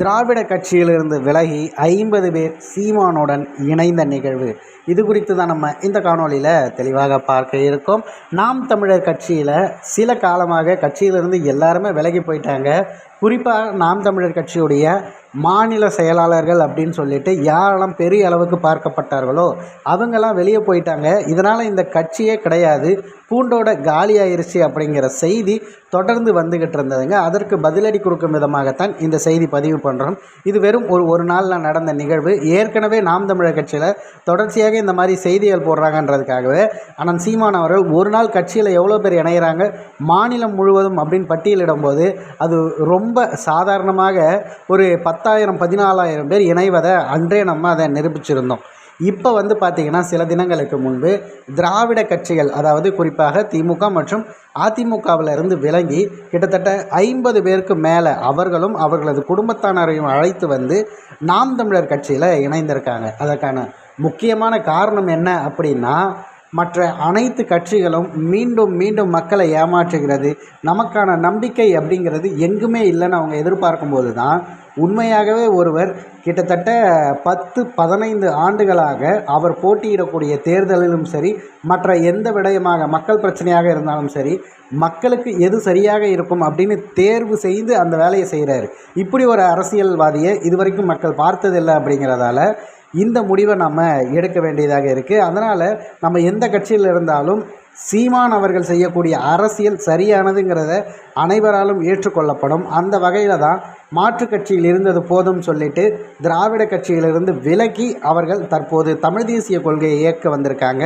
திராவிட கட்சியிலிருந்து விலகி ஐம்பது பேர் சீமானுடன் இணைந்த நிகழ்வு. இது குறித்து தான் நம்ம இந்த காணொலியில் தெளிவாக பார்க்க இருக்கோம். நாம் தமிழர் கட்சியில் சில காலமாக கட்சியிலிருந்து எல்லாருமே விலகி போயிட்டாங்க. குறிப்பாக நாம் தமிழர் கட்சியுடைய மாநில செயலாளர்கள் அப்படின்னு சொல்லிட்டு யாரெல்லாம் பெரிய அளவுக்கு பார்க்கப்பட்டார்களோ அவங்கெல்லாம் வெளியே போயிட்டாங்க. இதனால் இந்த கட்சியே கிடையாது. பூண்டோட காலியாயிருச்சு அப்படிங்கிற செய்தி தொடர்ந்து வந்துக்கிட்டு இருந்ததுங்க. அதற்கு பதிலடி கொடுக்கும் விதமாகத்தான் இந்த செய்தி பதிவு பண்ணுறோம் இது வெறும் ஒரு ஒரு நாளில் நடந்த நிகழ்வு. ஏற்கனவே நாம் தமிழர் கட்சியில் தொடர்ச்சியாக இந்த மாதிரி செய்திகள் போடுறாங்கன்றதுக்காகவே ஆனால் சீமான் அவர்கள் ஒரு நாள் கட்சியில் எவ்வளோ பேர் இணையிறாங்க? மாநிலம் முழுவதும் அப்படின்னு பட்டியலிடும்போது அது ரொம்ப ரொம்ப சாதாரணமாக ஒரு பத்தாயிரம் பதினாலாயிரம் பேர் இணைவதை அன்றே நம்ம அதை நிரூபிச்சிருந்தோம். இப்போ வந்து பார்த்திங்கன்னா சில தினங்களுக்கு முன்பு திராவிட கட்சிகள் அதாவது குறிப்பாக திமுக மற்றும் அதிமுகவில் இருந்து விலகி கிட்டத்தட்ட ஐம்பது பேருக்கு மேலே அவர்களும் அவர்களது குடும்பத்தானரையும் அழைத்து வந்து நாம் தமிழர் கட்சியில் இணைந்திருக்காங்க. அதற்கான முக்கியமான காரணம் என்ன அப்படின்னா மற்ற அனைத்து கட்சிகளும் மீண்டும் மீண்டும் மக்களை ஏமாற்றுகிறது. நமக்கான நம்பிக்கை அப்படிங்கிறது எங்குமே இல்லைன்னு அவங்க எதிர்பார்க்கும்போது தான் உண்மையாகவே ஒருவர் கிட்டத்தட்ட பத்து பதினைந்து ஆண்டுகளாக அவர் போட்டியிடக்கூடிய தேர்தலிலும் சரி மற்ற எந்த விடயமாக மக்கள் பிரச்சனையாக இருந்தாலும் சரி மக்களுக்கு எது சரியாக இருக்கும் அப்படின்னு தேர்வு செய்து அந்த வேலையை செய்கிறாரு இப்படி ஒரு அரசியல்வாதியை இதுவரைக்கும் மக்கள் பார்த்ததில்லை அப்படிங்கிறதால இந்த முடிவை நம்ம எடுக்க வேண்டியதாக இருக்குது அதனால் நம்ம எந்த கட்சியில் இருந்தாலும் சீமான் அவர்கள் செய்யக்கூடிய அரசியல் சரியானதுங்கிறத அனைவராலும் ஏற்றுக்கொள்ளப்படும். அந்த வகையில் தான் மாற்றுக் கட்சியில் இருந்தது போதும் சொல்லிட்டு திராவிட கட்சியிலிருந்து விலகி அவர்கள் தற்போது தமிழ் தேசிய கொள்கையை இயக்க வந்திருக்காங்க.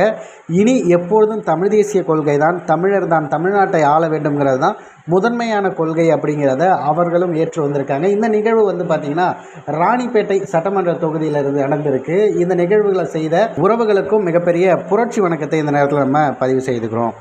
இனி எப்பொழுதும் தமிழ் தேசிய கொள்கை தான் தமிழர் தான் தமிழ்நாட்டை ஆள வேண்டும்ங்கிறது தான் முதன்மையான கொள்கை அப்படிங்கிறத அவர்களும் ஏற்று வந்திருக்காங்க. இந்த நிகழ்வு வந்து பார்த்திங்கன்னா ராணிப்பேட்டை சட்டமன்ற தொகுதியிலிருந்து நடந்திருக்கு. இந்த நிகழ்வுகளை செய்த உறவுகளுக்கும் மிகப்பெரிய புரட்சி வணக்கத்தை இந்த நேரத்தில் நம்ம பதிவு செய்துக்கிறோம்.